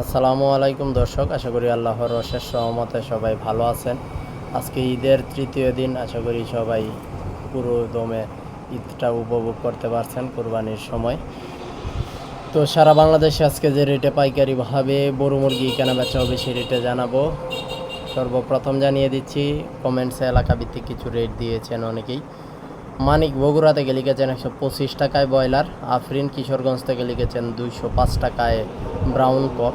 আসসালামু আলাইকুম দর্শক, আশা করি আল্লাহর অশেষ সহমতে সবাই ভালো আছেন। আজকে ঈদের তৃতীয় দিন, আশা করি সবাই পুরো দমে ঈদটা উপভোগ করতে পারছেন কোরবানির সময়। তো সারা বাংলাদেশে আজকে যে রেটে পাইকারিভাবে বড় মুরগি কেনা বেচা হবে সেই রেটে জানাব। সর্বপ্রথম জানিয়ে দিচ্ছি কমেন্টসে এলাকা ভিত্তিক কিছু রেট দিয়েছেন অনেকেই। মানিক বগুড়া থেকে লিখেছেন একশো পঁচিশ টাকায় ব্রয়লার, আফরিন কিশোরগঞ্জ থেকে লিখেছেন দুইশো পাঁচ টাকায় ব্রাউন কক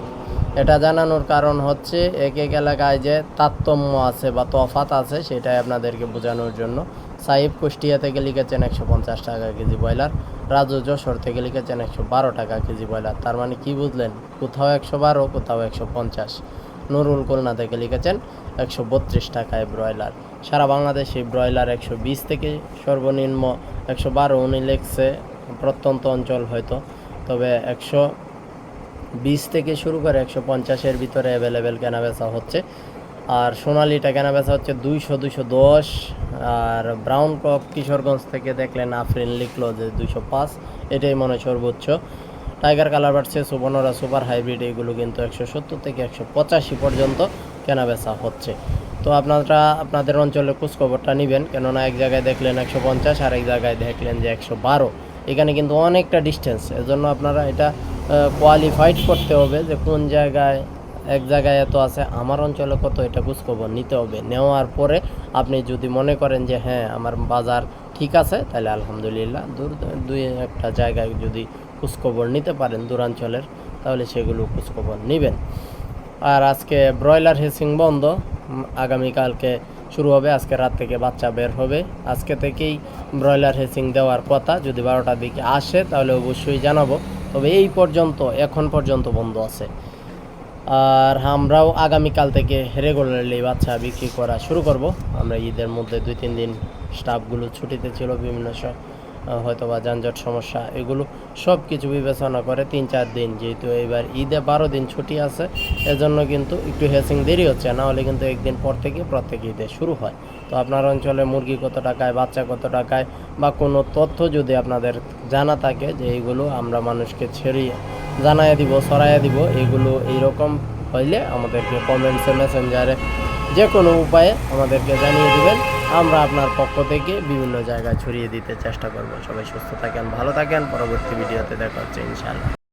এটা জানানোর কারণ হচ্ছে এক এক এলাকায় যে তারতম্য আছে বা তফাত আছে সেটাই আপনাদেরকে বোঝানোর জন্য। সাহিব কুষ্টিয়া থেকে লিখেছেন একশো পঞ্চাশ টাকা কেজি ব্রয়লার, রাজু যশোর থেকে লিখেছেন একশো বারো টাকা কেজি ব্রয়লার। তার মানে কি বুঝলেন? কোথাও একশো বারো, কোথাও একশো পঞ্চাশ। নুরুল খুলনা থেকে লিখেছেন একশো বত্রিশ টাকায় ব্রয়লার। সারা বাংলাদেশে ব্রয়লার একশো বিশ থেকে সর্বনিম্ন একশো বারো উনি লেখছে। প্রত্যন্ত অঞ্চল হয়তো, তবে একশো বিশ থেকে শুরু করে একশো পঞ্চাশের ভিতরে অ্যাভেলেবেল কেনাবেচা হচ্ছে। আর সোনালিটা কেনাবেচা হচ্ছে দুইশো দুইশো দশ। আর ব্রাউন কক কিশোরগঞ্জ থেকে দেখলেন আফরিন লিখলো যে দুইশো পাঁচ। এটাই মনে সর্বোচ্চ। টাইগার কালার বাড়ছে, সুবর্ণরা সুপার হাইব্রিড এগুলো কিন্তু একশো সত্তর থেকে একশো পঁচাশি পর্যন্ত কেনাবেচা হচ্ছে। তো আপনারা, আপনাদের অঞ্চলে খোঁজখবরটা নেবেন, কেননা এক জায়গায় দেখলেন একশো পঞ্চাশ আর এক জায়গায় দেখলেন যে একশো বারো। এখানে কিন্তু অনেকটা ডিস্টেন্স এজন্য আপনারা এটা কোয়ালিফাইড করতে হবে যে কোন জায়গায়, এক জায়গায় এত আছে, আমার অঞ্চলে কত, এটা খোঁজখবর নিতে হবে। নেওয়ার পরে আপনি যদি মনে করেন যে হ্যাঁ আমার বাজার ঠিক আছে, তাহলে আলহামদুলিল্লাহ দূর, দুই একটা জায়গায় যদি খোঁজখবর নিতে পারেন দূরাঞ্চলের, তাহলে সেগুলো খোঁজখবর নেবেন। আর আজকে ব্রয়লার হেসিং বন্ধ, আগামীকালকে শুরু হবে, আজকে রাত থেকে বাচ্চা বের হবে। আজকে থেকেই ব্রয়লার হেসিং দেওয়ার কথা, যদি বারোটার দিকে আসে তাহলে অবশ্যই জানাব। তবে এই পর্যন্ত, এখন পর্যন্ত বন্ধ আছে। আর আমরাও আগামীকাল থেকে রেগুলারলি বাচ্চা বিক্রি করা শুরু করব। আমরা ঈদের মধ্যে দুই তিন দিন স্টাফগুলো ছুটিতে ছিল, বিভিন্ন স- হয়তো বা যানজট সমস্যা, এগুলো সব কিছু বিবেচনা করে তিন চার দিন, যেহেতু এবার ঈদে বারো দিন ছুটি আছে, এজন্য কিন্তু একটু হেসিং দেরি হচ্ছে, না হলে কিন্তু একদিন পর থেকে প্রত্যেক ঈদে শুরু হয়। তো আপনার অঞ্চলে মুরগি কত টাকায়, বাচ্চা কত টাকায়, বা কোনো তথ্য যদি আপনাদের জানা থাকে যে এইগুলো আমরা মানুষকে ছেড়িয়ে জানাইয়া দিব, ছড়াইয়া দিব, এগুলো এইরকম হইলে আমাদেরকে কমেন্টসে মেসেঞ্জারে যে কোনো উপায়ে আমাদেরকে জানিয়ে দিবেন। আমরা আপনার পক্ষ থেকে বিভিন্ন জায়গায় ছড়িয়ে দিতে চেষ্টা করব। সবাই সুস্থ থাকেন, ভালো থাকেন। পরবর্তী ভিডিওতে দেখা হচ্ছে ইনশাআল্লাহ।